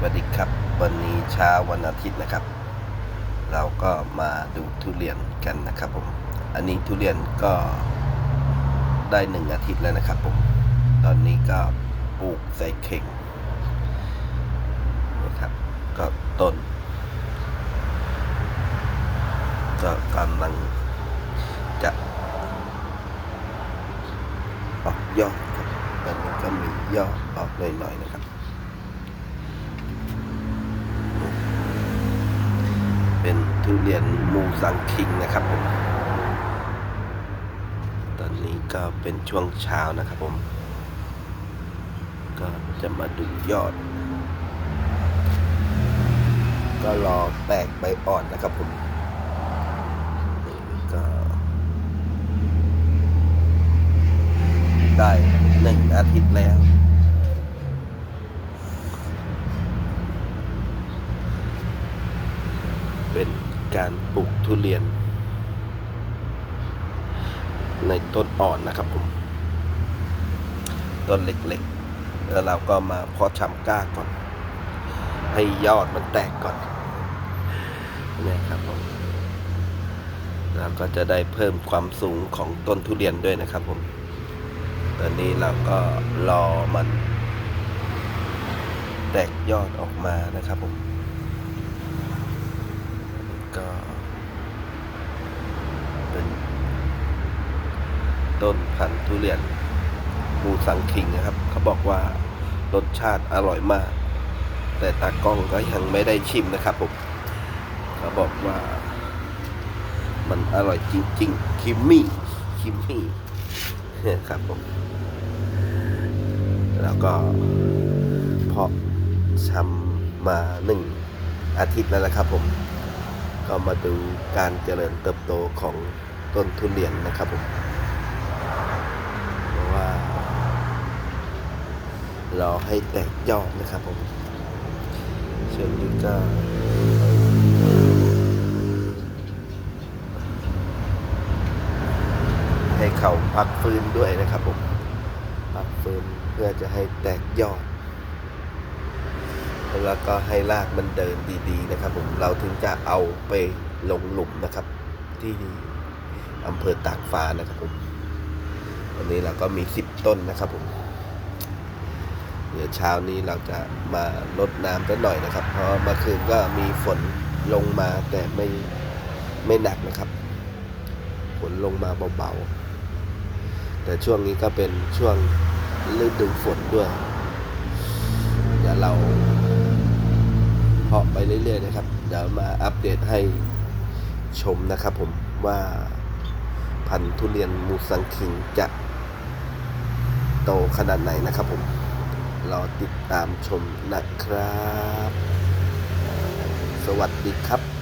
สวัสดีครับวันนี้เช้าวันอาทิตย์นะครับ เราก็มาดูทุเรียนกันนะครับผมอันนี้ทุเรียนก็ได้หนึ่งอาทิตย์แล้วนะครับผมตอนนี้ก็ปลูกใส่เข่งนะครับก็ต้น ก็กำลังจะออกยอดครับตอนนี้ก็มียอดออกหน่อยๆนะครับ เป็นทุเรียนมูสังคิงนะครับผม ตอนนี้ก็เป็นช่วงเช้านะครับผม ก็จะมาดูยอด ก็รอแตกใบอ่อนนะครับผมนี่ก็ได้หนึ่งอาทิตย์แล้ว เป็น การปลูกทุเรียน ในต้นอ่อนนะครับผมต้นเล็กๆ แล้วเราก็มาเพาะชำก้าก่อน ให้ยอดมันแตกก่อนนี่ครับผมเราก็จะได้เพิ่มความสูงของต้นทุเรียนด้วยนะครับผม ตอนนี้เราก็รอมัน แตกยอดออกมานะครับผม ก็ เป็น ต้นพันธุ์ทุเรียนมูสังคิงนะครับ เขาบอกว่ารสชาติอร่อยมาก แต่ตากล้องก็ยังไม่ได้ชิมนะครับผมเขาบอกว่า มันอร่อยจริงๆคิมมี่คิมมี่ครับผม แล้วก็เพาะชำมาหนึ่งอาทิตย์แล้วนะครับผม ก็มาดูการเจริญเติบโตของต้นทุเรียนนะครับผมเพราะว่ารอให้แตกยอดนะครับผมช่วงนี้ก็ให้เขาพักฟื้นด้วยนะครับผมพักฟื้นเพื่อจะให้แตกยอด แล้วก็ให้รากมันเดินดีๆนะครับ ผมเราถึงจะเอาไปลงหลุมนะครับ ที่อำเภอตากฟ้านะครับผมวันนี้เราก็มีสิบต้นนะครับผมเดี๋ยวเช้านี้เราจะมาลดน้ำกันหน่อยนะครับ เพราะเมื่อคืนก็มีฝนลงมาแต่ไม่ไม่หนักนะครับ ฝนลงมาเบาๆ แต่ช่วงนี้ก็เป็นช่วงฤดูฝนด้วยเดี๋ยวเรา เพาะไปเรื่อยๆนะครับ เดี๋ยวมาอัปเดตให้ชมนะครับผมว่าพันธุ์ทุเรียนมูสังคิงจะโตขนาดไหนนะครับผมรอติดตามชมนะครับ สวัสดีครับ